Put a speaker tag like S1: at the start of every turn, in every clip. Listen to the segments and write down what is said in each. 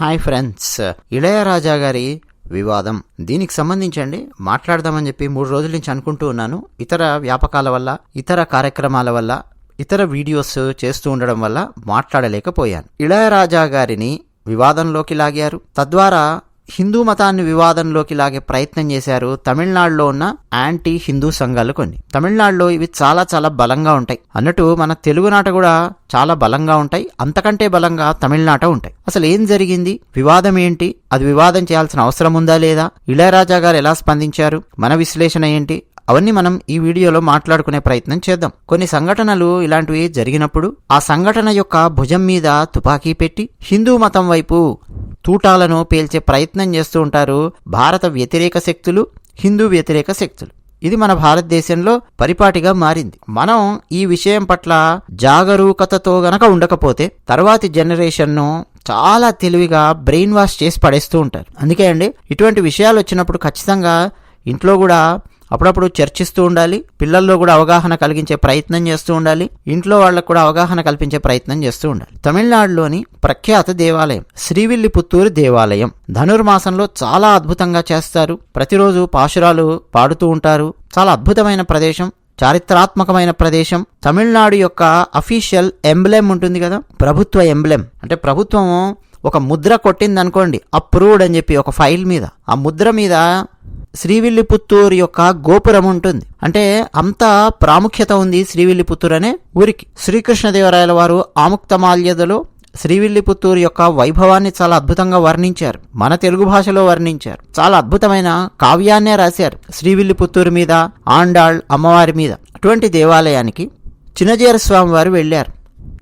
S1: Hi friends. Ilaiyaraaja గారి వివాదం. దీనికి సంబంధించండి మాట్లాడదామని చెప్పి మూడు రోజుల నుంచి అనుకుంటూ ఉన్నాను. ఇతర వ్యాపకాల వల్ల ఇతర కార్యక్రమాల వల్ల ఇతర వీడియోస్ చేస్తూ ఉండడం వల్ల మాట్లాడలేకపోయాను. ఇళయరాజా గారిని వివాదంలోకి లాగారు. తద్వారా హిందూ మతాన్ని వివాదంలోకి లాగే ప్రయత్నం చేశారు తమిళనాడులో ఉన్న యాంటీ హిందూ సంఘాలు కొన్ని. తమిళనాడులో ఇవి చాలా చాలా బలంగా ఉంటాయి. అన్నట్టు మన తెలుగునాట కూడా చాలా బలంగా ఉంటాయి. అంతకంటే బలంగా తమిళనాట ఉంటాయి. అసలు ఏం జరిగింది? వివాదం ఏంటి? అది వివాదం చేయాల్సిన అవసరం ఉందా లేదా? ఇళయరాజా గారు ఎలా స్పందించారు? మన విశ్లేషణ ఏంటి? అవన్నీ మనం ఈ వీడియోలో మాట్లాడుకునే ప్రయత్నం చేద్దాం. కొన్ని సంఘటనలు ఇలాంటివి జరిగినప్పుడు ఆ సంఘటన యొక్క భుజం మీద తుపాకీ పెట్టి హిందూ మతం వైపు తూటాలను పేల్చే ప్రయత్నం చేస్తూ ఉంటారు భారత వ్యతిరేక శక్తులు హిందూ వ్యతిరేక శక్తులు. ఇది మన భారతదేశంలో పరిపాటిగా మారింది. మనం ఈ విషయం పట్ల జాగరూకతతో గనక ఉండకపోతే తర్వాతి జనరేషన్ను చాలా తెలివిగా బ్రెయిన్ వాష్ చేసి పడేస్తూ ఉంటారు. అందుకే అండి ఇటువంటి విషయాలు వచ్చినప్పుడు ఖచ్చితంగా ఇంట్లో కూడా అప్పుడప్పుడు చర్చిస్తూ ఉండాలి పిల్లల్లో కూడా అవగాహన కలిగించే ప్రయత్నం చేస్తూ ఉండాలి ఇంట్లో వాళ్ళకు కూడా అవగాహన కల్పించే ప్రయత్నం చేస్తూ ఉండాలి. తమిళనాడులోని ప్రఖ్యాత దేవాలయం శ్రీవిల్లిపుత్తూరు దేవాలయం ధనుర్మాసంలో చాలా అద్భుతంగా చేస్తారు. ప్రతిరోజు పాశురాలు పాడుతూ ఉంటారు. చాలా అద్భుతమైన ప్రదేశం చారిత్రాత్మకమైన ప్రదేశం. తమిళనాడు యొక్క అఫీషియల్ ఎంబ్లెమ్ ఉంటుంది కదా ప్రభుత్వ ఎంబ్లెమ్. అంటే ప్రభుత్వం ఒక ముద్ర కొట్టింది అనుకోండి అప్రూవ్డ్ అని చెప్పి ఒక ఫైల్ మీద. ఆ ముద్ర మీద శ్రీవిల్లిపుత్తూరు యొక్క గోపురం ఉంటుంది. అంటే అంత ప్రాముఖ్యత ఉంది శ్రీవిల్లిపుత్తూరు అనే ఊరికి. శ్రీకృష్ణదేవరాయల వారు ఆముక్తమాల్యదలో శ్రీవిల్లిపుత్తూరు యొక్క వైభవాన్ని చాలా అద్భుతంగా వర్ణించారు. మన తెలుగు భాషలో వర్ణించారు. చాలా అద్భుతమైన కావ్యాన్నే రాశారు శ్రీవిల్లిపుత్తూరు మీద ఆండాళ్ అమ్మవారి మీద అటువంటి దేవాలయానికి చిన్నజీర స్వామి వారు వెళ్ళారు.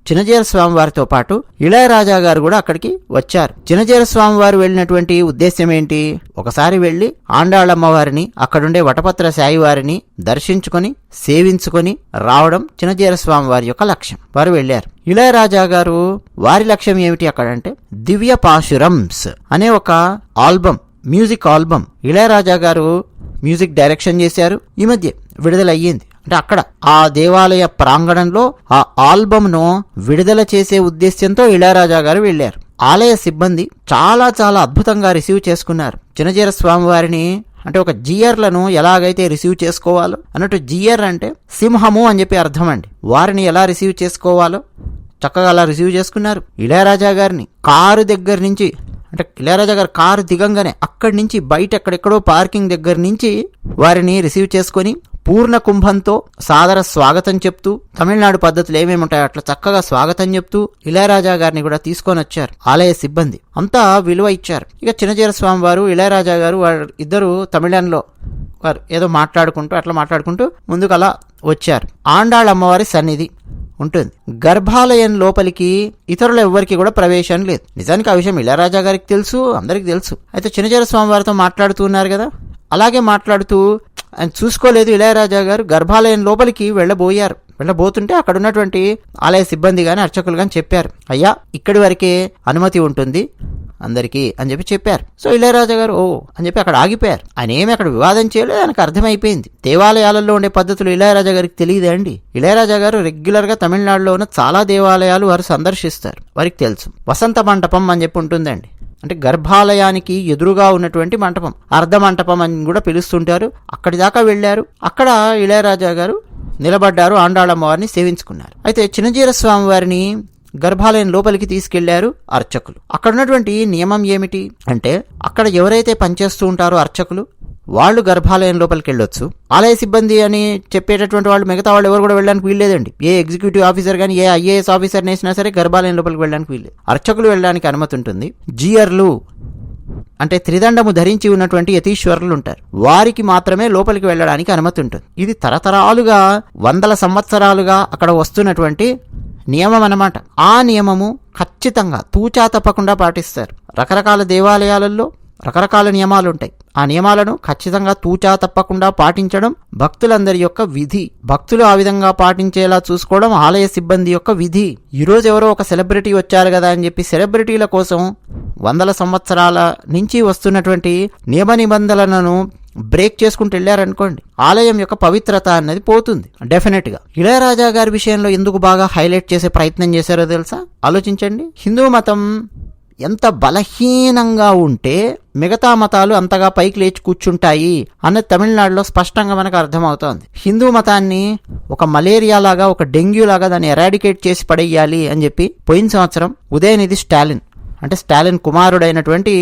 S1: చినజీర స్వామివారితో పాటు ఇళయరాజా గారు కూడా అక్కడికి వచ్చారు. చినజీర స్వామివారు వెళ్ళినటువంటి ఉద్దేశ్యం ఏంటి? ఒకసారి వెళ్ళి ఆండాళమ్మవారిని అక్కడుండే వటపత్ర సాయివారిని దర్శించుకొని సేవించుకొని రావడం చినజీర స్వామివారి యొక్క లక్ష్యం. వారు వెళ్ళారు ఇళయరాజా గారు వారి లక్ష్యం ఏమిటి అక్కడంటే దివ్య పాశురంస్ అనే ఒక ఆల్బమ్ మ్యూజిక్ ఆల్బమ్ ఇళయరాజా గారు మ్యూజిక్ డైరెక్షన్ చేశారు. ఈ మధ్య విడుదలయ్యింది. అంటే అక్కడ ఆ దేవాలయ ప్రాంగణంలో ఆ ఆల్బమ్ను విడుదల చేసే ఉద్దేశ్యంతో ఇళయరాజా గారు వెళ్ళారు ఆలయ సిబ్బంది చాలా చాలా అద్భుతంగా రిసీవ్ చేసుకున్నారు. చినజీర స్వామి వారిని అంటే ఒక జియర్లను ఎలాగైతే రిసీవ్ చేసుకోవాలో అన్నట్టు జియర్ అంటే సింహము అని చెప్పి అర్థం అండి. వారిని ఎలా రిసీవ్ చేసుకోవాలో చక్కగా అలా రిసీవ్ చేసుకున్నారు. ఇళయరాజా గారిని కారు దగ్గర నుంచి అంటే ఇళయరాజా గారు కారు దిగంగానే అక్కడి నుంచి బయట ఎక్కడెక్కడో పార్కింగ్ దగ్గర నుంచి వారిని రిసీవ్ చేసుకొని పూర్ణ కుంభంతో సాదర స్వాగతం చెప్తూ తమిళనాడు పద్ధతులు ఏమేమి ఉంటాయో అట్లా చక్కగా స్వాగతం చెప్తూ ఇళయరాజా గారిని కూడా తీసుకొని వచ్చారు ఆలయ సిబ్బంది. అంతా విలువ ఇచ్చారు. ఇక చిన్నజీర స్వామి వారు ఇళయరాజా గారు వారు ఇద్దరు తమిళంలో వారు ఏదో మాట్లాడుకుంటూ అట్లా మాట్లాడుకుంటూ ముందుకు అలా వచ్చారు. ఆండాళ్ అమ్మవారి సన్నిధి ఉంటుంది. గర్భాలయం లోపలికి ఇతరులు ఎవ్వరికి కూడా ప్రవేశం లేదు. నిజానికి ఆ విషయం ఇళయరాజా గారికి తెలుసు అందరికి తెలుసు. అయితే చిన్నజీర స్వామి వారితో మాట్లాడుతూ ఉన్నారు కదా? అలాగే మాట్లాడుతూ ఆయన చూసుకోలేదు ఇళయరాజా గారు. గర్భాలయం లోపలికి వెళ్ళబోయారు. వెళ్ళబోతుంటే అక్కడ ఉన్నటువంటి ఆలయ సిబ్బంది కానీ అర్చకులు కానీ చెప్పారు. అయ్యా ఇక్కడి వరకే అనుమతి ఉంటుంది అందరికీ అని చెప్పి చెప్పారు. సో ఇళయరాజా గారు ఓ అని చెప్పి అక్కడ ఆగిపోయారు. ఆయన ఏమి అక్కడ వివాదం చేయలేదు. ఆయనకు అర్థమైపోయింది. దేవాలయాలలో ఉండే పద్ధతులు ఇళయరాజా గారికి తెలియదే అండి. ఇళయరాజా గారు రెగ్యులర్గా తమిళనాడులో ఉన్న చాలా దేవాలయాలు వారు సందర్శిస్తారు. వారికి తెలుసు. వసంత మంటపం అని చెప్పి ఉంటుందండి. అంటే గర్భాలయానికి ఎదురుగా ఉన్నటువంటి మంటపం అర్ధ మంటపం అని కూడా పిలుస్తుంటారు. అక్కడి దాకా వెళ్ళారు. అక్కడ ఇళయరాజా గారు నిలబడ్డారు ఆండాళమ్మవారిని సేవించుకున్నారు. అయితే చిన్నజీర స్వామి వారిని గర్భాలయం లోపలికి తీసుకెళ్ళారు అర్చకులు. అక్కడ ఉన్నటువంటి నియమం ఏమిటి అంటే అక్కడ ఎవరైతే పనిచేస్తూ ఉంటారో అర్చకులు వాళ్ళు గర్భాలయం లోపలికి వెళ్ళొచ్చు. ఆలయ సిబ్బంది అని చెప్పేటటువంటి వాళ్ళు మిగతా వాళ్ళు ఎవరు కూడా వెళ్ళడానికి వీల్లేదండి. ఏ ఎగ్జిక్యూటివ్ ఆఫీసర్ కానీ ఏ ఐఏఎస్ ఆఫీసర్ నేసినా సరే గర్భాలయం లోపలికి వెళ్ళడానికి వీల్లేదు. అర్చకులు వెళ్ళడానికి అనుమతి ఉంటుంది. జియర్లు అంటే త్రిదండము ధరించి ఉన్నటువంటి యతీశ్వరులు ఉంటారు. వారికి మాత్రమే లోపలికి వెళ్ళడానికి అనుమతి ఉంటుంది. ఇది తరతరాలుగా వందల సంవత్సరాలుగా అక్కడ వస్తున్నటువంటి నియమం అన్నమాట. ఆ నియమము ఖచ్చితంగా తూచా తప్పకుండా పాటిస్తారు. రకరకాల దేవాలయాలలో రకరకాల నియమాలు ఉంటాయి ఆ నియమాలను ఖచ్చితంగా తూచా తప్పకుండా పాటించడం భక్తులందరి యొక్క విధి. భక్తులు ఆ విధంగా పాటించేలా చూసుకోవడం ఆలయ సిబ్బంది యొక్క విధి. ఈరోజు ఎవరో ఒక సెలబ్రిటీ వచ్చారు కదా అని చెప్పి సెలబ్రిటీల కోసం వందల సంవత్సరాల నుంచి వస్తున్నటువంటి నియమ నిబంధనలను బ్రేక్ చేసుకుంటూ వెళ్ళారనుకోండి ఆలయం యొక్క పవిత్రత అన్నది పోతుంది డెఫినెట్గా ఇళయరాజా గారి విషయంలో ఎందుకు బాగా హైలైట్ చేసే ప్రయత్నం చేశారో తెలుసా? ఆలోచించండి. హిందూ మతం ఎంత బలహీనంగా ఉంటే మిగతా మతాలు అంతగా పైకి లేచి కూర్చుంటాయి అన్నది తమిళనాడులో స్పష్టంగా మనకు అర్థమవుతోంది. హిందూ మతాన్ని ఒక మలేరియా లాగా ఒక డెంగ్యూ లాగా దాన్ని ఎరాడికేట్ చేసి పడేయాలి అని చెప్పి పోయిన సంవత్సరం ఉదయనిధి స్టాలిన్ అంటే స్టాలిన్ కుమారుడైనటువంటి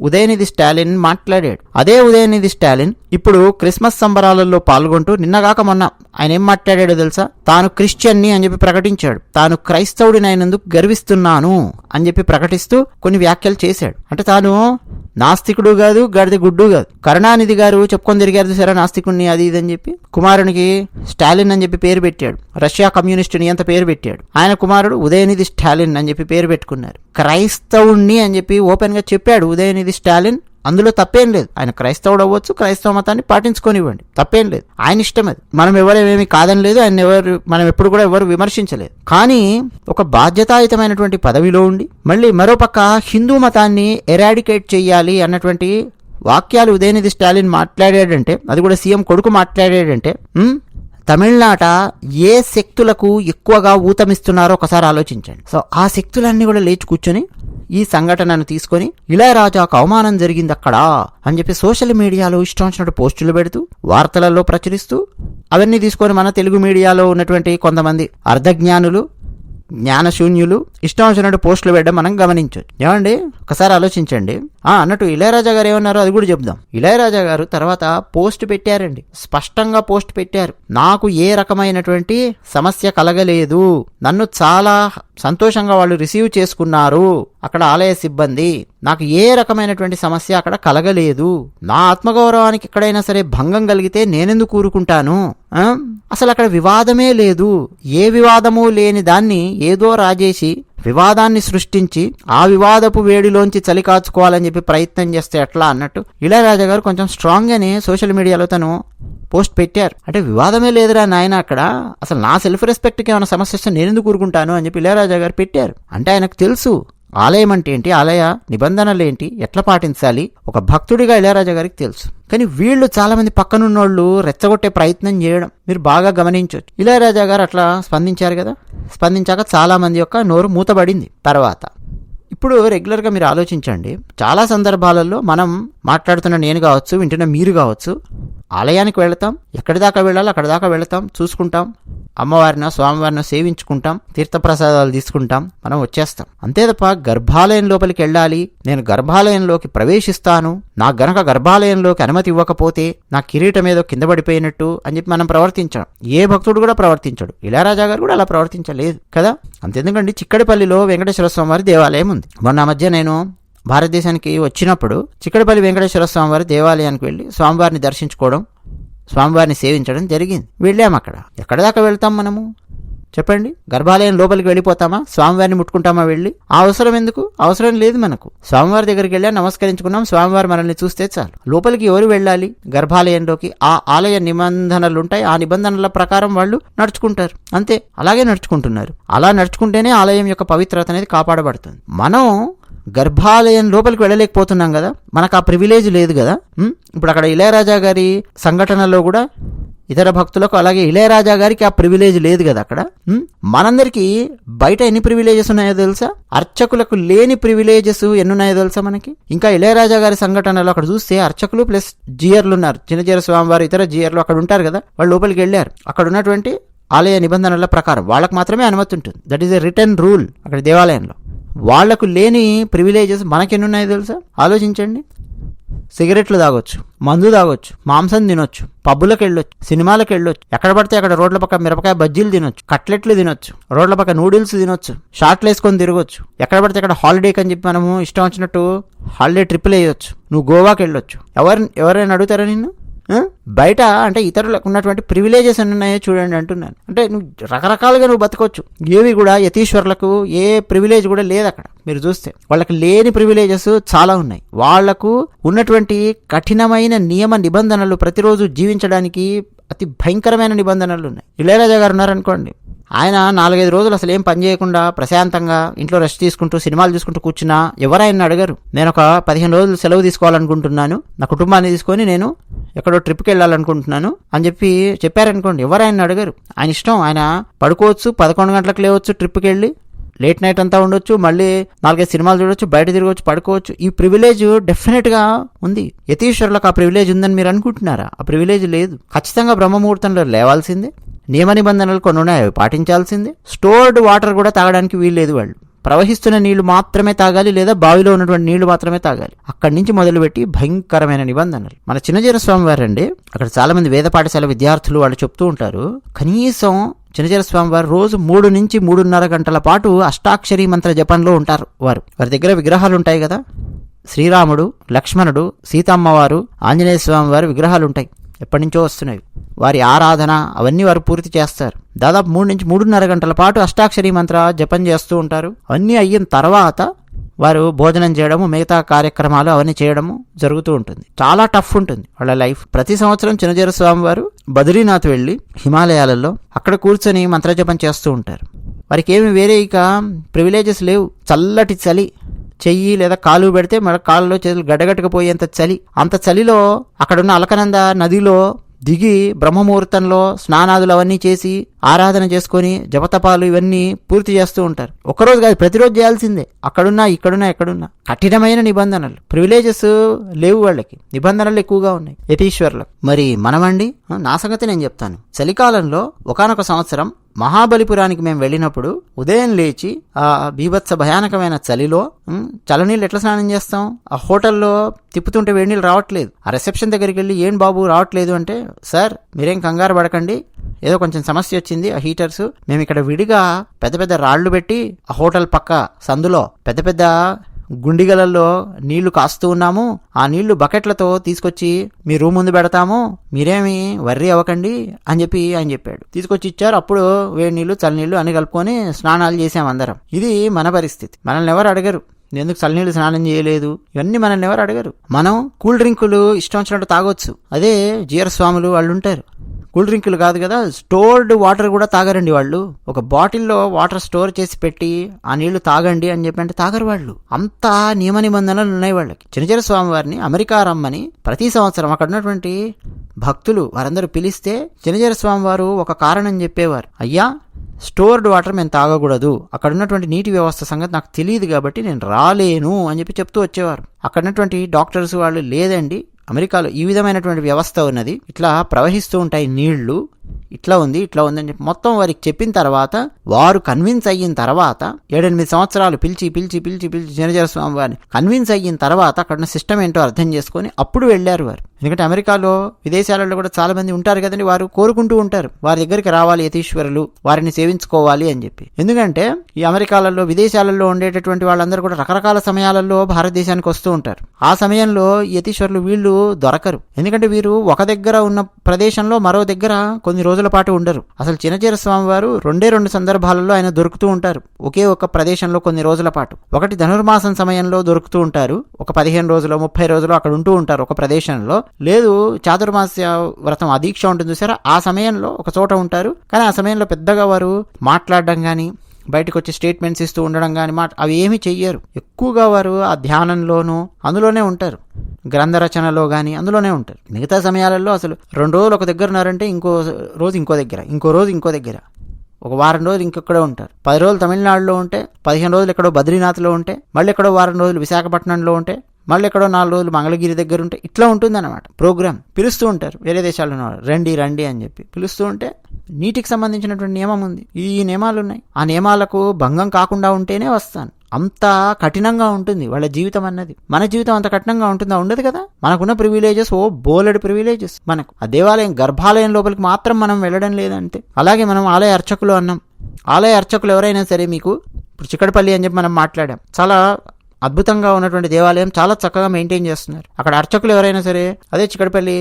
S1: ఉదయనిధి స్టాలిన్ మాట్లాడాడు. అదే ఉదయనిధి స్టాలిన్ ఇప్పుడు క్రిస్మస్ సంబరాలలో పాల్గొంటూ నిన్నగాక మొన్న ఆయన ఏం మాట్లాడాడో తెలుసా? తాను క్రిస్టియన్ని అని చెప్పి ప్రకటించాడు. తాను క్రైస్తవుడినైనందుకు గర్విస్తున్నాను అని చెప్పి ప్రకటిస్తూ కొన్ని వ్యాఖ్యలు చేశాడు. అంటే తాను నాస్తికుడు కాదు గడిది గుడ్డు కాదు. కరుణానిధి గారు చెప్పుకొని తిరిగారు సరే నాస్తికుడిని అది ఇది అని చెప్పి? కుమారునికి స్టాలిన్ అని చెప్పి పేరు పెట్టాడు. రష్యా కమ్యూనిస్టుని అంత పేరు పెట్టాడు. ఆయన కుమారుడు ఉదయనిధి స్టాలిన్ అని చెప్పి పేరు పెట్టుకున్నారు. క్రైస్తవుణ్ణి అని చెప్పి ఓపెన్గా చెప్పాడు ఉదయనిధి స్టాలిన్. అందులో తప్పేం లేదు. ఆయన క్రైస్తవుడు అవ్వచ్చు క్రైస్తవ మతాన్ని పాటించుకొనివ్వండి. తప్పేం లేదు. ఆయన ఇష్టం అది. మనం ఎవరేమీ కాదని లేదు. ఆయన ఎవరు మనం ఎప్పుడు కూడా ఎవరు విమర్శించలేదు. కానీ ఒక బాధ్యతాయుతమైనటువంటి పదవిలో ఉండి మళ్ళీ మరోపక్క హిందూ మతాన్ని ఎరాడికేట్ చేయాలి అన్నటువంటి వాక్యాలు ఉదయనిధి స్టాలిన్ మాట్లాడాడంటే అది కూడా సీఎం కొడుకు మాట్లాడాడంటే తమిళనాట ఏ శక్తులకు ఎక్కువగా ఊతమిస్తున్నారో ఒకసారి ఆలోచించండి. సో ఆ శక్తులన్నీ కూడా లేచి కూర్చొని ఈ సంఘటనను తీసుకొని ఇళయరాజాకు అవమానం జరిగింది అక్కడ అని చెప్పి సోషల్ మీడియాలో ఇష్టం వచ్చినట్టు పోస్టులు పెడుతూ వార్తలలో ప్రచురిస్తూ అవన్నీ తీసుకొని మన తెలుగు మీడియాలో ఉన్నటువంటి కొంతమంది అర్ధజ్ఞానులు జ్ఞానశూన్యులు ఇష్టం వచ్చినట్టు పోస్టులు పెట్టడం మనం గమనించవచ్చు. ఏమండి? ఒకసారి ఆలోచించండి. ఆ అన్నట్టు ఇళయరాజా గారు ఏమన్నారో అది కూడా చెప్దాం ఇళయరాజా గారు తర్వాత పోస్ట్ పెట్టారండి. స్పష్టంగా పోస్ట్ పెట్టారు. నాకు ఏ రకమైనటువంటి సమస్య కలగలేదు. నన్ను చాలా సంతోషంగా వాళ్ళు రిసీవ్ చేసుకున్నారు. అక్కడ ఆలయ సిబ్బంది. నాకు ఏ రకమైనటువంటి సమస్య అక్కడ కలగలేదు. నా ఆత్మగౌరవానికి ఎక్కడైనా సరే భంగం కలిగితే నేనెందుకు కూరుకుంటాను అసలు అక్కడ వివాదమే లేదు. ఏ వివాదము లేని దాన్ని ఏదో రాజేసి వివాదాన్ని సృష్టించి ఆ వివాదపు వేడిలోంచి చలి కాచుకోవాలని చెప్పి ప్రయత్నం చేస్తే ఎట్లా అన్నట్టు ఇళయరాజా గారు కొంచెం స్ట్రాంగ్ అని సోషల్ మీడియాలో తను పోస్ట్ పెట్టారు. అంటే వివాదమే లేదురా నాయన అక్కడ. అసలు నా సెల్ఫ్ రెస్పెక్ట్కి ఏమైనా సమస్య వస్తే నేను ఎందుకు ఊరుకుంటాను అని చెప్పి ఇళయరాజా గారు పెట్టారు. అంటే ఆయనకు తెలుసు. ఆలయం అంటే ఏంటి? ఆలయ నిబంధనలేంటి ఎట్లా పాటించాలి? ఒక భక్తుడిగా ఇళయరాజా గారికి తెలుసు. కానీ వీళ్ళు చాలామంది పక్కనున్నోళ్ళు రెచ్చగొట్టే ప్రయత్నం చేయడం మీరు బాగా గమనించవచ్చు ఇళయరాజా గారు అట్లా స్పందించారు కదా? స్పందించాక చాలామంది యొక్క నోరు మూతబడింది తర్వాత. ఇప్పుడు రెగ్యులర్గా మీరు ఆలోచించండి. చాలా సందర్భాలలో మనం మాట్లాడుతున్న నేను కావచ్చు వింటున్న మీరు కావచ్చు ఆలయానికి వెళతాం. ఎక్కడి దాకా వెళ్ళాలో అక్కడ దాకా వెళతాం. చూసుకుంటాం. అమ్మవారినో స్వామివారినో సేవించుకుంటాం. తీర్థప్రసాదాలు తీసుకుంటాం. మనం వచ్చేస్తాం. అంతే తప్ప గర్భాలయం లోపలికి వెళ్ళాలి. నేను గర్భాలయంలోకి ప్రవేశిస్తాను. నాకు గనక గర్భాలయంలోకి అనుమతి ఇవ్వకపోతే నా కిరీటం ఏదో కింద పడిపోయినట్టు అని చెప్పి మనం ప్రవర్తించడం. ఏ భక్తుడు కూడా ప్రవర్తించడు. ఇళయరాజా గారు కూడా అలా ప్రవర్తించలేదు కదా? అంతెందుకండి? చిక్కడిపల్లిలో వెంకటేశ్వర స్వామి వారి దేవాలయం ఉంది. మొన్న మధ్య నేను భారతదేశానికి వచ్చినప్పుడు చిక్కడపల్లి వెంకటేశ్వర స్వామివారి దేవాలయానికి వెళ్ళి స్వామివారిని దర్శించుకోవడం స్వామివారిని సేవించడం జరిగింది. వెళ్ళాం అక్కడ. ఎక్కడ దాకా వెళ్తాం మనము? చెప్పండి. గర్భాలయం లోపలికి వెళ్ళిపోతామా? స్వామివారిని ముట్టుకుంటామా వెళ్ళి? ఆ అవసరం ఎందుకు? అవసరం లేదు మనకు. స్వామివారి దగ్గరికి వెళ్ళా నమస్కరించుకున్నాం. స్వామివారు మనల్ని చూస్తే చాలు. లోపలికి ఎవరు వెళ్ళాలి? గర్భాలయంలోకి ఆ ఆలయ నిబంధనలు ఉంటాయి ఆ నిబంధనల ప్రకారం వాళ్ళు నడుచుకుంటారు. అంతే. అలాగే నడుచుకుంటున్నారు. అలా నడుచుకుంటేనే ఆలయం యొక్క పవిత్రత అనేది కాపాడబడుతుంది. మనం గర్భాలయం లోపలికి వెళ్ళలేకపోతున్నాం కదా మనకు ఆ ప్రివిలేజ్ లేదు కదా ఇప్పుడు అక్కడ ఇళయరాజా గారి సంఘటనలో కూడా ఇతర భక్తులకు అలాగే ఇళయరాజా గారికి ఆ ప్రివిలేజ్ లేదు కదా అక్కడ మనందరికీ బయట ఎన్ని ప్రివిలేజెస్ ఉన్నాయో తెలుసా? అర్చకులకు లేని ప్రివిలేజెస్ ఎన్ని ఉన్నాయో తెలుసా మనకి? ఇంకా ఇళయరాజా గారి సంఘటనలో అక్కడ చూస్తే అర్చకులు ప్లస్ జియర్లు ఉన్నారు. చిన్నజీర స్వామివారు ఇతర జియర్లు అక్కడ ఉంటారు కదా వాళ్ళు లోపలికి వెళ్ళారు. అక్కడ ఉన్నటువంటి ఆలయ నిబంధనల ప్రకారం వాళ్ళకు మాత్రమే అనుమతి ఉంటుంది. That is a return rule అక్కడ దేవాలయంలో. వాళ్ళకు లేని ప్రివిలేజెస్ మనకెన్ని ఉన్నాయో తెలుసా? ఆలోచించండి. సిగరెట్లు తాగొచ్చు మందు తాగొచ్చు మాంసం తినొచ్చు పబ్బులకు వెళ్ళొచ్చు సినిమాలకు వెళ్ళొచ్చు ఎక్కడ పడితే అక్కడ రోడ్ల పక్క మిరపకాయ బజ్జీలు తినొచ్చు కట్లెట్లు తినొచ్చు రోడ్ల పక్క నూడిల్స్ తినొచ్చు షార్ట్లు వేసుకొని తిరగొచ్చు. ఎక్కడ పడితే అక్కడ హాలిడేకి అని చెప్పి మనము ఇష్టం వచ్చినట్టు హాలిడే ట్రిప్పులు వేయొచ్చు. నువ్వు గోవాకి వెళ్ళొచ్చు. ఎవరు ఎవరైనా అడుగుతారా నిన్ను? బయట అంటే ఇతరులకు ఉన్నటువంటి ప్రివిలేజెస్ ఎన్ని ఉన్నాయో చూడండి అంటున్నాను. అంటే నువ్వు రకరకాలుగా నువ్వు బతకొచ్చు. ఏవి కూడా యతీశ్వరులకు ఏ ప్రివిలేజ్ కూడా లేదు అక్కడ. మీరు చూస్తే వాళ్ళకి లేని ప్రివిలేజెస్ చాలా ఉన్నాయి. వాళ్ళకు ఉన్నటువంటి కఠినమైన నియమ నిబంధనలు ప్రతిరోజు జీవించడానికి అతి భయంకరమైన నిబంధనలు ఉన్నాయి. ఇళయరాజా గారు ఉన్నారనుకోండి. ఆయన నాలుగైదు రోజులు అసలు ఏం పని చేయకుండా ప్రశాంతంగా ఇంట్లో రెస్ట్ తీసుకుంటూ సినిమాలు చూసుకుంటూ కూర్చున్నా ఎవరైనా అడగరు. నేను ఒక పదిహేను రోజులు సెలవు తీసుకోవాలనుకుంటున్నాను. నా కుటుంబాన్ని తీసుకొని నేను ఎక్కడో ట్రిప్కి వెళ్ళాలనుకుంటున్నాను అని చెప్పి చెప్పారనుకోండి ఎవరు ఆయన అడిగారు. ఆయన ఇష్టం ఆయన పడుకోవచ్చు పదకొండు గంటలకు లేవచ్చు ట్రిప్కి వెళ్ళి లేట్ నైట్ అంతా ఉండొచ్చు మళ్ళీ నాలుగైదు సినిమాలు చూడొచ్చు బయట తిరగవచ్చు పడుకోవచ్చు. ఈ ప్రివిలేజ్ డెఫినెట్గా ఉంది. యతీశ్వరులకు ఆ ప్రివిలేజ్ ఉందని మీరు అనుకుంటున్నారా? ఆ ప్రివిలేజ్ లేదు. ఖచ్చితంగా బ్రహ్మముహూర్తంలో లేవాల్సిందే. నియమ నిబంధనలు కొన్ని ఉన్నాయి అవి పాటించాల్సిందే. స్టోర్డ్ వాటర్ కూడా తాగడానికి వీల్లేదు వాళ్ళు. ప్రవహిస్తున్న నీళ్ళు మాత్రమే తాగాలి లేదా బావిలో ఉన్నటువంటి నీళ్ళు మాత్రమే తాగాలి. అక్కడి నుంచి మొదలుపెట్టి భయంకరమైన నిబంధనలు. మన చిన్నజీర స్వామి వారు అండి అక్కడ చాలా మంది వేద పాఠశాల విద్యార్థులు వాళ్ళు చెప్తూ ఉంటారు కనీసం చిన్నచీర స్వామి వారు రోజు మూడు నుంచి మూడున్నర గంటల పాటు అష్టాక్షరీ మంత్ర జపంలో ఉంటారు వారు. వారి దగ్గర విగ్రహాలు ఉంటాయి కదా? శ్రీరాముడు లక్ష్మణుడు సీతమ్మవారు ఆంజనేయ స్వామివారు విగ్రహాలు ఉంటాయి. ఎప్పటి నుంచో వస్తున్నాయి. వారి ఆరాధన అవన్నీ వారు పూర్తి చేస్తారు. దాదాపు మూడు నుంచి మూడున్నర గంటల పాటు అష్టాక్షరి మంత్ర జపం చేస్తూ ఉంటారు. అన్నీ అయిన తర్వాత వారు భోజనం చేయడము మిగతా కార్యక్రమాలు అవన్నీ చేయడము జరుగుతూ ఉంటుంది. చాలా టఫ్ ఉంటుంది వాళ్ళ లైఫ్. ప్రతి సంవత్సరం చిన్నజీర స్వామి వారు బద్రీనాథ్ వెళ్ళి హిమాలయాలలో అక్కడ కూర్చొని మంత్రజపం చేస్తూ ఉంటారు. వారికి ఏమి వేరే ఇక ప్రివిలేజెస్ లేవు. చల్లటి చలి చెయ్యి లేదా కాలు పెడితే మన కాళ్ళలో చేతులు గడ్డగట్టుకుపోయేంత చలి. అంత చలిలో అక్కడున్న అలకనంద నదిలో దిగి బ్రహ్మముహూర్తంలో స్నానాదులు అవన్నీ చేసి ఆరాధన చేసుకొని జపతపాలు ఇవన్నీ పూర్తి చేస్తూ ఉంటారు. ఒకరోజు కాదు ప్రతిరోజు చేయాల్సిందే. అక్కడున్నా ఇక్కడున్నా ఎక్కడున్నా. కఠినమైన నిబంధనలు. ప్రివిలేజెస్ లేవు వాళ్ళకి. నిబంధనలు ఎక్కువగా ఉన్నాయి. యతీశ్వర్లు మరి మనమండి? నా సంగతి నేను చెప్తాను. చలికాలంలో ఒకనొక సంవత్సరం మహాబలిపురానికి మేము వెళ్ళినప్పుడు ఉదయం లేచి ఆ బీభత్స భయానకమైన చలిలో చలనీళ్ళు ఎట్లా స్నానం చేస్తాం? ఆ హోటల్లో తిప్పుతుంటే వేడి నీళ్ళు రావట్లేదు. ఆ రిసెప్షన్ దగ్గరికి వెళ్ళి ఏం బాబు రావట్లేదు అంటే సార్ మీరేం కంగారు పడకండి. ఏదో కొంచెం సమస్య వచ్చింది ఆ హీటర్స్. మేము ఇక్కడ విడిగా పెద్ద పెద్ద రాళ్ళు పెట్టి ఆ హోటల్ పక్క సందులో పెద్ద పెద్ద గుండిగలల్లో నీళ్ళు కాస్తూ ఉన్నాము ఆ నీళ్ళు బకెట్లతో తీసుకొచ్చి మీ రూమ్ ముందు పెడతాము మీరేమి వర్రీ అవ్వకండి అని చెప్పి ఆయన చెప్పాడు. తీసుకొచ్చి ఇచ్చారు అప్పుడు వేడి నీళ్ళు చల్ల నీళ్ళు అని కలుపుకొని స్నానాలు చేసాం అందరం. ఇది మన పరిస్థితి. మనల్ని ఎవరు అడగరు. ఎందుకు చల్లనీళ్ళు స్నానం చేయలేదు? ఇవన్నీ మనల్ని ఎవరు అడగరు. మనం కూల్ డ్రింకులు ఇష్టం వచ్చినట్టు తాగొచ్చు. అదే జీర స్వాములు వాళ్ళు ఉంటారు. కూల్ డ్రింకులు కాదు కదా స్టోర్డ్ వాటర్ కూడా తాగరండి వాళ్ళు. ఒక బాటిల్లో వాటర్ స్టోర్ చేసి పెట్టి ఆ నీళ్ళు తాగండి అని చెప్పి అంటే తాగరు వాళ్ళు. అంత నియమ నిబంధనలు ఉన్నాయి వాళ్ళకి. చిన్నచిర స్వామి వారిని అమెరికా రమ్మని ప్రతి సంవత్సరం అక్కడ ఉన్నటువంటి భక్తులు వారందరూ పిలిస్తే చిన్నచిర స్వామివారు ఒక కారణం చెప్పేవారు. అయ్యా స్టోర్డ్ వాటర్ మేము తాగకూడదు. అక్కడ ఉన్నటువంటి నీటి వ్యవస్థ సంగతి నాకు తెలియదు కాబట్టి నేను రాలేను అని చెప్పి చెప్తూ వచ్చేవారు. అక్కడ ఉన్నటువంటి డాక్టర్స్ వాళ్ళు లేదండి. అమెరికాలో ఈ విధమైనటువంటి వ్యవస్థ ఉన్నది. ఇట్లా ప్రవహిస్తూ ఉంటాయి నీళ్ళు. ఇట్లా ఉంది ఇట్లా ఉంది అని చెప్పి మొత్తం వారికి చెప్పిన తర్వాత వారు కన్విన్స్ అయిన తర్వాత ఏడెనిమిది సంవత్సరాలు పిలిచి పిలిచి పిలిచి పిలిచి జనజర స్వామి వారిని కన్విన్స్ అయిన తర్వాత అక్కడ ఉన్న సిస్టమ్ ఏంటో అర్థం చేసుకొని అప్పుడు వెళ్ళారు వారు. ఎందుకంటే అమెరికాలో విదేశాలలో కూడా చాలా మంది ఉంటారు కదండి వారు కోరుకుంటూ ఉంటారు. వారి దగ్గరికి రావాలి యతీశ్వరులు వారిని సేవించుకోవాలి అని చెప్పి. ఎందుకంటే ఈ అమెరికాలలో విదేశాలలో ఉండేటటువంటి వాళ్ళందరూ కూడా రకరకాల సమయాలలో భారతదేశానికి వస్తూ ఉంటారు. ఆ సమయంలో యతీశ్వరులు వీళ్ళు దొరకరు. ఎందుకంటే వీరు ఒక దగ్గర ఉన్న ప్రదేశంలో మరో దగ్గర కొన్ని రోజుల పాటు ఉండరు. అసలు చిన్నచీర స్వామి వారు రెండే రెండు సందర్భాలలో ఆయన దొరుకుతూ ఉంటారు. ఒకే ఒక ప్రదేశంలో కొన్ని రోజుల పాటు. ఒకటి ధనుర్మాసం సమయంలో దొరుకుతూ ఉంటారు. ఒక పదిహేను రోజులు ముప్పై రోజులు అక్కడ ఉంటూ ఉంటారు ఒక ప్రదేశంలో. లేదు చాతుర్మాస్య వ్రతం ఆ దీక్ష ఉంటుంది చూసారా? ఆ సమయంలో ఒక చోట ఉంటారు. కానీ ఆ సమయంలో పెద్దగా వారు మాట్లాడడం కానీ బయటకు వచ్చి స్టేట్మెంట్స్ ఇస్తూ ఉండడం కానీ మాట అవి ఏమీ చెయ్యరు. ఎక్కువగా వారు ఆ ధ్యానంలోనూ అందులోనే ఉంటారు. గ్రంథ రచనలో కానీ అందులోనే ఉంటారు. మిగతా సమయాలలో అసలు రెండు రోజులు ఒక దగ్గర ఉన్నారంటే ఇంకో రోజు ఇంకో దగ్గర ఇంకో రోజు ఇంకో దగ్గర. ఒక వారం రోజులు ఇంకెక్కడో ఉంటారు. పది రోజులు తమిళనాడులో ఉంటే పదిహేను రోజులు ఎక్కడో బద్రీనాథ్లో ఉంటే మళ్ళీ ఎక్కడో వారం రోజులు విశాఖపట్నంలో ఉంటే మళ్ళీ ఎక్కడో నాలుగు రోజులు మంగళగిరి దగ్గర ఉంటే ఇట్లా ఉంటుందన్నమాట. ప్రోగ్రామ్. పిలుస్తూ ఉంటారు. వేరే దేశాల్లో రండి రండి అని చెప్పి పిలుస్తూ ఉంటే నీటికి సంబంధించినటువంటి నియమం ఉంది. ఈ నియమాలు ఉన్నాయి ఆ నియమాలకు భంగం కాకుండా ఉంటేనే వస్తాను. అంత కఠినంగా ఉంటుంది వాళ్ళ జీవితం అన్నది. మన జీవితం అంత కఠినంగా ఉంటుందా? ఉండదు కదా. మనకున్న ప్రివిలేజెస్ ఓ బోలెడు ప్రివిలేజెస్ మనకు. ఆ దేవాలయం గర్భాలయం లోపలికి మాత్రం మనం వెళ్ళడం లేదంటే. అలాగే మనం ఆలయ అర్చకులు అన్నాం. ఆలయ అర్చకులు ఎవరైనా సరే మీకు ఇప్పుడు చిక్కడపల్లి అని చెప్పి మనం మాట్లాడాం. చాలా అద్భుతంగా ఉన్నటువంటి దేవాలయం చాలా చక్కగా మెయింటైన్ చేస్తున్నారు. అక్కడ అర్చకులు ఎవరైనా సరే అదే చిక్కడపల్లి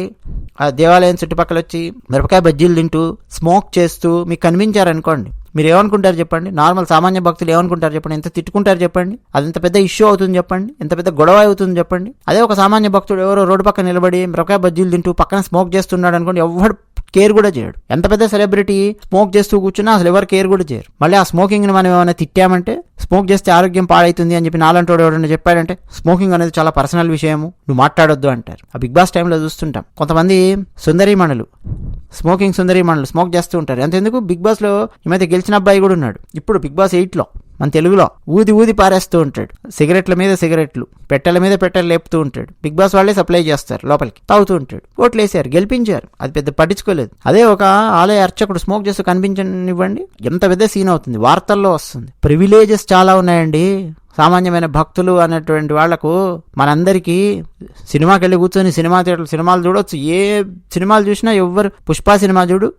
S1: ఆ దేవాలయం చుట్టుపక్కల వచ్చి మిరపకాయ బజ్జీలు తింటూ స్మోక్ చేస్తూ మీకు కనిపించారనుకోండి. మీరు ఏమనుకుంటారు చెప్పండి? నార్మల్ సామాన్య భక్తులు ఏమనుకుంటారు చెప్పండి? ఎంత తిట్టుకుంటారు చెప్పండి? అది ఎంత పెద్ద ఇష్యూ అవుతుంది చెప్పండి? ఎంత పెద్ద గొడవ అవుతుంది చెప్పండి? అదే ఒక సామాన్య భక్తుడు ఎవరో రోడ్డు పక్కన నిలబడి మిరపకాయ బజ్జీలు తింటూ పక్కన స్మోక్ చేస్తున్నాడు అనుకోండి ఎవడు కేర్ కూడా చేయడు. ఎంత పెద్ద సెలబ్రిటీ స్మోక్ చేస్తూ కూర్చున్నా అసలు ఎవరు కేర్ కూడా చేయరు. మళ్ళీ ఆ స్మోకింగ్ మనం ఏమైనా తిట్టామంటే స్మోక్ చేస్తే ఆరోగ్యం పాడైతుంది అని చెప్పి నాలంటోడు ఎవరైనా చెప్పాడంటే స్మోకింగ్ అనేది చాలా పర్సనల్ విషయము నువ్వు మాట్లాడొద్దు అంటారు. ఆ బిగ్ బాస్ టైంలో చూస్తుంటాం. కొంతమంది సుందరీమణులు స్మోకింగ్ సుందరి మనలు స్మోక్ చేస్తూ ఉంటారు. అంతెందుకు? బిగ్ బాస్లో ఈమైతే ఈ మధ్య గెలిచిన అబ్బాయి కూడా ఉన్నాడు. ఇప్పుడు బిగ్ బాస్ ఎయిట్లో మన తెలుగులో ఊది ఊది పారేస్తూ ఉంటాడు. సిగరెట్ల మీద సిగరెట్లు పెట్టెల మీద పెట్టెలు లేపుతూ ఉంటాడు. బిగ్ బాస్ వాళ్ళే సప్లై చేస్తారు లోపలికి. తాగుతూ ఉంటాడు. ఓట్లు వేసారు గెలిపించారు. అది పెద్ద పట్టించుకోలేదు. అదే ఒక ఆలయ అర్చకుడు స్మోక్ చేస్తూ కనిపించనివ్వండి. ఎంత పెద్ద సీన్ అవుతుంది. వార్తల్లో వస్తుంది. ప్రివిలేజెస్ చాలా ఉన్నాయండి. సామాన్యమైన భక్తులు అనేటువంటి వాళ్ళకు మనందరికీ సినిమాకి వెళ్ళి కూర్చొని సినిమా థియేటర్లు సినిమాలు చూడొచ్చు. ఏ సినిమాలు చూసినా ఎవ్వరు పుష్ప సినిమా చూడు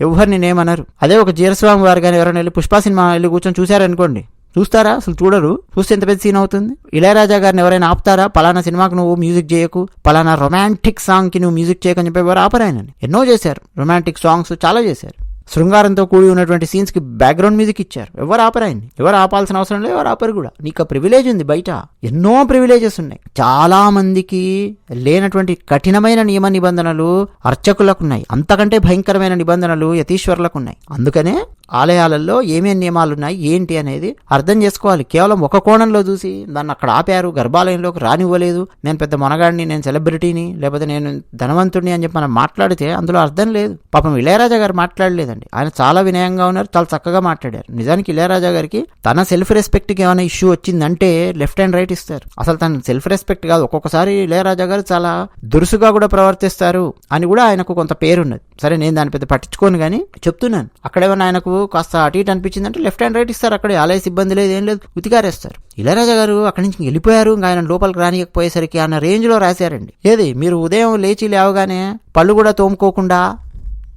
S1: ఎవ్వరిని నేమనరు అదే ఒక జీరస్వామి వారు కానీ ఎవరైనా వెళ్ళి పుష్ప సినిమా వెళ్ళి కూర్చొని చూశారనుకోండి చూస్తారా? అసలు చూడరు. చూస్తే ఎంత పెద్ద సీన్ అవుతుంది? ఇళయరాజా గారిని ఎవరైనా ఆపుతారా? పలానా సినిమాకు నువ్వు మ్యూజిక్ చేయకు పలానా రొమాంటిక్ సాంగ్కి నువ్వు మ్యూజిక్ చేయకని చెప్పి ఎవరు ఆపరాయనని ఎన్నో చేశారు. రొమాంటిక్ సాంగ్స్ చాలా చేశారు. శృంగారంతో కూడి ఉన్నటువంటి సీన్స్కి బ్యాక్గ్రౌండ్ మ్యూజిక్ ఇచ్చారు. ఎవరు ఆపరాయన్ని ఎవరు ఆపాల్సిన అవసరం లేదు ఎవరు ఆపరు కూడా. నీకు ఆ ప్రివిలేజ్ ఉంది బయట. ఎన్నో ప్రివిలేజెస్ ఉన్నాయి. చాలా మందికి లేనటువంటి కఠినమైన నియమ నిబంధనలు అర్చకులకు ఉన్నాయి. అంతకంటే భయంకరమైన నిబంధనలు యతీశ్వరులకు ఉన్నాయి. అందుకనే ఆలయాలలో ఏమేమి నియమాలు ఉన్నాయి ఏంటి అనేది అర్థం చేసుకోవాలి. కేవలం ఒక కోణంలో చూసి దాన్ని అక్కడ ఆపారు గర్భాలయంలోకి రానివ్వలేదు నేను పెద్ద మొనగాడిని నేను సెలబ్రిటీని లేకపోతే నేను ధనవంతుడిని అని చెప్పి మనం మాట్లాడితే అందులో అర్థం లేదు. పాపం ఇళయరాజా గారు మాట్లాడలేదండి. ఆయన చాలా వినయంగా ఉన్నారు చాలా చక్కగా మాట్లాడారు. నిజానికి ఇళయరాజా గారికి తన సెల్ఫ్ రెస్పెక్ట్కి ఏమైనా ఇష్యూ వచ్చిందంటే లెఫ్ట్ అండ్ రైట్ ఇస్తారు. అసలు తన సెల్ఫ్ రెస్పెక్ట్ కాదు ఒక్కొక్కసారి ఇళయరాజా గారు చాలా దురుసుగా కూడా ప్రవర్తిస్తారు అని కూడా ఆయనకు కొంత పేరున్నది. సరే నేను దాని పెద్ద పట్టించుకోను కానీ చెప్తున్నాను. అక్కడేమన్నా ఆయనకు కాస్త అటు ఇటు అనిపించిందంటే లెఫ్ట్ హ్యాండ్ రైట్ ఇస్తారు అక్కడ. ఆలయ సిబ్బంది లేదు ఏం లేదు. ఉతికారేస్తారు. ఇళయరాజా గారు అక్కడి నుంచి వెళ్ళిపోయారు. ఇంకా ఆయన లోపలికి రానియకపోయేసరికి అన్న రేంజ్లో రాశారండి. ఏది? మీరు ఉదయం లేచి లేవగానే పళ్ళు కూడా తోముకోకుండా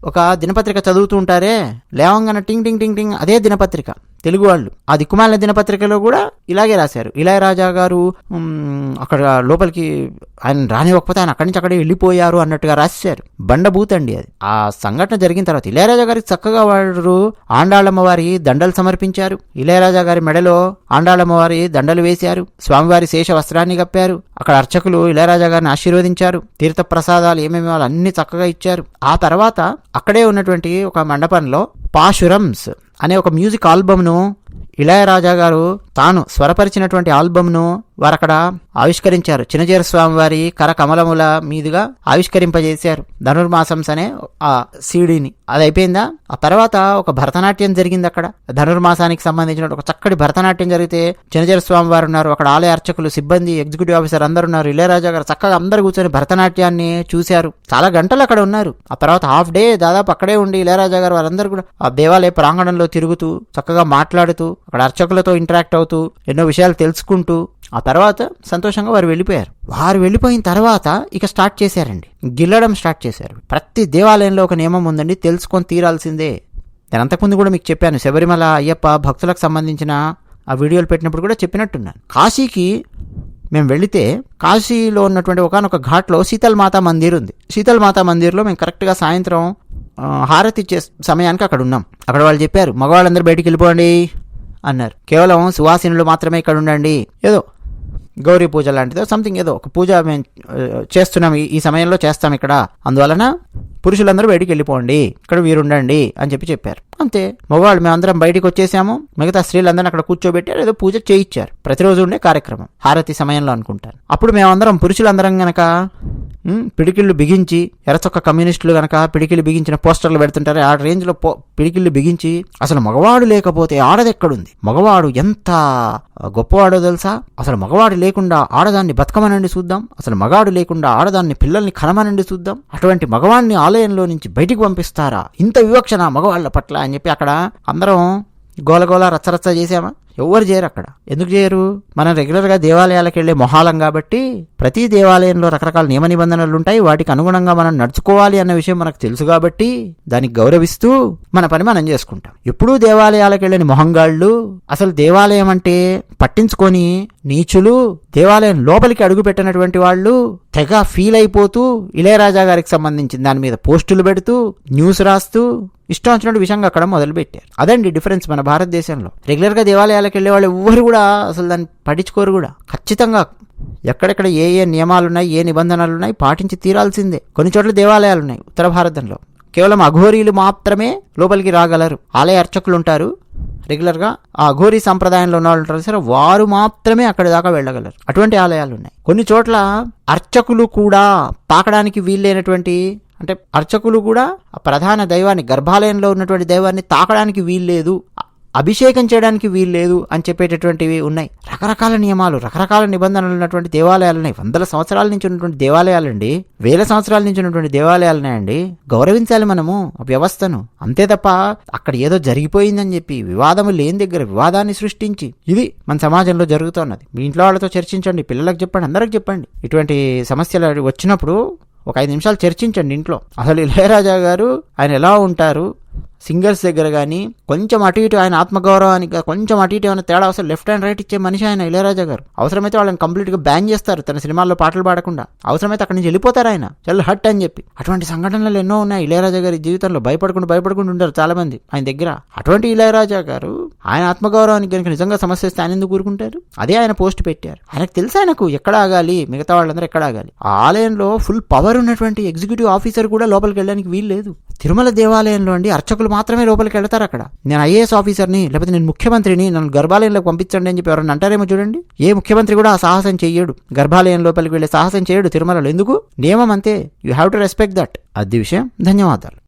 S1: ఒక దినపత్రిక చదువుతూ ఉంటారే? లేవంగానే టింగ్ టింగ్ టింగ్ టింగ్ అదే దినపత్రిక. తెలుగు వాళ్ళు. ఆ దిక్కుమాలిన దినపత్రికలో కూడా ఇలాగే రాశారు. ఇళయరాజా గారు అక్కడ లోపలికి ఆయన రానివ్వకపోతే ఆయన అక్కడి నుంచి అక్కడే వెళ్ళిపోయారు అన్నట్టుగా రాశారు. బండబూత్ అండి అది. ఆ సంఘటన జరిగిన తర్వాత ఇళయరాజా గారికి చక్కగా వారు ఆండాళమ్మ వారి దండలు సమర్పించారు. ఇళయరాజా గారి మెడలో ఆండాళమ్మ వారి దండలు వేశారు. స్వామివారి శేష వస్త్రాన్ని కప్పారు. అక్కడ అర్చకులు ఇళయరాజా గారిని ఆశీర్వదించారు. తీర్థ ప్రసాదాలు ఏమేమి వాళ్ళు అన్ని చక్కగా ఇచ్చారు. ఆ తర్వాత అక్కడే ఉన్నటువంటి ఒక మండపంలో పాశురమ్స్ అనే ఒక మ్యూజిక్ ఆల్బమ్ను ఇళయరాజా గారు తాను స్వరపరిచినటువంటి ఆల్బమ్ను వారక్కడ ఆవిష్కరించారు. చిన్నజీర స్వామి వారి మీదుగా ఆవిష్కరింపజేశారు. ధనుర్మాసంస్ అనే ఆ సీడీని. అది అయిపోయిందా? ఆ తర్వాత ఒక భరతనాట్యం జరిగింది అక్కడ. ధనుర్మాసానికి సంబంధించిన ఒక చక్కటి భరతనాట్యం జరిగితే చిన్నజీర స్వామి వారు ఉన్నారు. అక్కడ ఆలయ అర్చకులు సిబ్బంది ఎగ్జిక్యూటివ్ ఆఫీసర్ అందరు ఉన్నారు. ఇళయరాజా గారు చక్కగా అందరు కూర్చొని భరతనాట్యాన్ని చూశారు. చాలా గంటలు అక్కడ ఉన్నారు. ఆ తర్వాత హాఫ్ డే దాదాపు అక్కడే ఉండి ఇళయరాజా గారు వారందరూ కూడా ఆ దేవాలయ ప్రాంగణంలో తిరుగుతూ చక్కగా మాట్లాడుతూ అక్కడ అర్చకులతో ఇంటరాక్ట్ అవుతూ ఎన్నో విషయాలు తెలుసుకుంటూ ఆ తర్వాత సంతోషంగా వారు వెళ్ళిపోయారు. వారు వెళ్ళిపోయిన తర్వాత ఇక స్టార్ట్ చేశారండి. గిల్లడం స్టార్ట్ చేశారు. ప్రతి దేవాలయంలో ఒక నియమం ఉందండి తెలుసుకొని తీరాల్సిందే. నేను అంతకుముందు కూడా మీకు చెప్పాను శబరిమల అయ్యప్ప భక్తులకు సంబంధించిన ఆ వీడియోలు పెట్టినప్పుడు కూడా చెప్పినట్టున్నాను. కాశీకి మేము వెళితే కాశీలో ఉన్నటువంటి ఒకనొక ఘాట్లో శీతల్ మాతా మందిర్ ఉంది. శీతల్ మాతా మందిర్లో మేము కరెక్ట్గా సాయంత్రం హారతి ఇచ్చే సమయానికి అక్కడ ఉన్నాం. అక్కడ వాళ్ళు చెప్పారు మగవాళ్ళందరూ బయటికి వెళ్ళిపోండి. అన్నారు. కేవలం సువాసినులు మాత్రమే ఇక్కడ ఉండండి. ఏదో గౌరీ పూజ లాంటిదో సంథింగ్ ఏదో ఒక పూజ మేము చేస్తున్నాం. ఈ- సమయంలో చేస్తాం ఇక్కడ. అందువలన పురుషులందరూ బయటికి వెళ్ళిపోండి. ఇక్కడ వీరుండండి అని చెప్పి చెప్పారు. అంతే. మగవాళ్ళు మేమందరం బయటికి వచ్చేసాము. మిగతా స్త్రీలందరినీ అక్కడ కూర్చోబెట్టారు. ఏదో పూజ చేయించారు ప్రతిరోజు ఉండే కార్యక్రమం. హారతి సమయంలో అనుకుంటాను. అప్పుడు మేమందరం పురుషులందరం గనక పిడికిళ్ళు బిగించి ఎరచొక్క కమ్యూనిస్టులు గనక పిడికిళ్ళు బిగించిన పోస్టర్లు పెడుతుంటారు ఆ రేంజ్లో పో పిడికిళ్ళు బిగించి అసలు మగవాడు లేకపోతే ఆడదెక్కడుంది? మగవాడు ఎంత గొప్పవాడో తెలుసా? అసలు మగవాడు లేకుండా ఆడదాన్ని బతకమనండి చూద్దాం. అసలు మగాడు లేకుండా ఆడదాన్ని పిల్లల్ని కనమనండి చూద్దాం. అటువంటి మగవాడిని ఆలయంలో నుంచి బయటికి పంపిస్తారా? ఇంత వివక్షణ మగవాళ్ళ పట్ల అని చెప్పి అక్కడ అందరం గోలగోల రచ్చరచ్చ చేసామా ఎవ్వరు చేయరు అక్కడ. ఎందుకు చేయరు మనం రెగ్యులర్గా దేవాలయాలకు వెళ్ళే మొహాలం కాబట్టి ప్రతి దేవాలయంలో రకరకాల నియమ నిబంధనలు ఉంటాయి. వాటికి అనుగుణంగా మనం నడుచుకోవాలి అన్న విషయం మనకు తెలుసు కాబట్టి దానికి గౌరవిస్తూ మన పని మనం చేసుకుంటాం. ఎప్పుడూ దేవాలయాలకు వెళ్ళని మొహంగాళ్ళు అసలు దేవాలయం అంటే పట్టించుకొని నీచులు దేవాలయం లోపలికి అడుగు పెట్టినటువంటి వాళ్ళు తెగ ఫీల్ అయిపోతూ ఇళయరాజా గారికి సంబంధించిన దాని మీద పోస్టులు పెడుతూ న్యూస్ రాస్తూ ఇష్టం వచ్చినట్టు విషయంగా అక్కడ మొదలుపెట్టారు. అదండి డిఫరెన్స్ మన భారతదేశంలో. రెగ్యులర్గా దేవాలయాలకు వెళ్ళే వాళ్ళు ఎవ్వరు కూడా అసలు దాన్ని పట్టించుకోరు కూడా. ఖచ్చితంగా ఎక్కడెక్కడ ఏ ఏ నియమాలు ఉన్నాయి ఏ నిబంధనలు ఉన్నాయి పాటించి తీరాల్సిందే. కొన్ని చోట్ల దేవాలయాలు ఉన్నాయి ఉత్తర భారతంలో. కేవలం అఘోరీలు మాత్రమే లోపలికి రాగలరు. ఆలయ అర్చకులు ఉంటారు. రెగ్యులర్గా ఆ అఘోరీ సంప్రదాయంలో ఉన్న వాళ్ళు ఉంటారు సరే వారు మాత్రమే అక్కడి దాకా వెళ్ళగలరు. అటువంటి ఆలయాలు ఉన్నాయి. కొన్ని చోట్ల అర్చకులు కూడా తాకడానికి వీల్లేనటువంటి అంటే అర్చకులు కూడా ఆ ప్రధాన దైవాన్ని గర్భాలయంలో ఉన్నటువంటి దైవాన్ని తాకడానికి వీల్లేదు. అభిషేకం చేయడానికి వీల్లేదు అని చెప్పేటటువంటివి ఉన్నాయి. రకరకాల నియమాలు రకరకాల నిబంధనలు ఉన్నటువంటి దేవాలయాలు ఉన్నాయి వందల సంవత్సరాల నుంచి ఉన్నటువంటి దేవాలయాలండి. వేల సంవత్సరాల నుంచి ఉన్నటువంటి దేవాలయాలు ఉన్నాయండి గౌరవించాలి మనము వ్యవస్థను. అంతే తప్ప అక్కడ ఏదో జరిగిపోయిందని చెప్పి వివాదము లేని దగ్గర వివాదాన్ని సృష్టించి ఇది మన సమాజంలో జరుగుతున్నది. మీ ఇంట్లో వాళ్ళతో చర్చించండి పిల్లలకు చెప్పండి అందరికి చెప్పండి. ఇటువంటి సమస్యలు వచ్చినప్పుడు ఒక ఐదు నిమిషాలు చర్చించండి ఇంట్లో. అసలు ఇళయరాజా గారు ఆయన ఎలా ఉంటారు? సింగర్స్ దగ్గర కానీ కొంచెం అటు ఇటు ఆయన ఆత్మగౌరవానికి కొంచెం అటు ఇటు ఏమైనా తేడా అవసరం లెఫ్ట్ అండ్ రైట్ ఇచ్చే మనిషి ఆయన ఇళయరాజా గారు. అవసరమైతే వాళ్ళని కంప్లీట్గా బ్యాన్ చేస్తారు తన సినిమాల్లో పాటలు పాడకుండా. అవసరమైతే అక్కడి నుంచి వెళ్ళిపోతారు ఆయన. చల్ హట్ అని చెప్పి. అటువంటి సంఘటనలు ఎన్నో ఉన్నాయి ఇళయరాజా గారి జీవితంలో. భయపడకుండా భయపడకుండా ఉంటారు చాలా మంది ఆయన దగ్గర. అటువంటి ఇళయరాజా గారు ఆయన ఆత్మగౌరవానికి కనుక నిజంగా సమస్య వస్తే ఆయన ఎందుకు కూరుకుంటారు అదే ఆయన పోస్ట్ పెట్టారు. ఆయనకు తెలుసు ఆయనకు ఎక్కడ ఆగాలి? మిగతా వాళ్ళందరూ ఎక్కడ ఆగాలి? ఆ ఆలయంలో ఫుల్ పవర్ ఉన్నటువంటి ఎగ్జిక్యూటివ్ ఆఫీసర్ కూడా లోపలికి వెళ్ళడానికి వీలు లేదు. తిరుమల దేవాలయంలో అండి అర్చకులు మాత్రమే లోపలికి వెళ్తారు అక్కడ. నేను ఐఏఎస్ ఆఫీసర్ని లేకపోతే నేను ముఖ్యమంత్రిని నన్ను గర్భాలయంలోకి పంపించండి అని చెప్పి ఎవరైనా అంటారేమో చూడండి. ఏ ముఖ్యమంత్రి కూడా ఆ సాహసం చేయడు గర్భాలయం లోపలికి వెళ్ళే సాహసం చేయడు తిరుమలలో. ఎందుకు? నియమం అంతే. You have to respect that అది విషయం. ధన్యవాదాలు.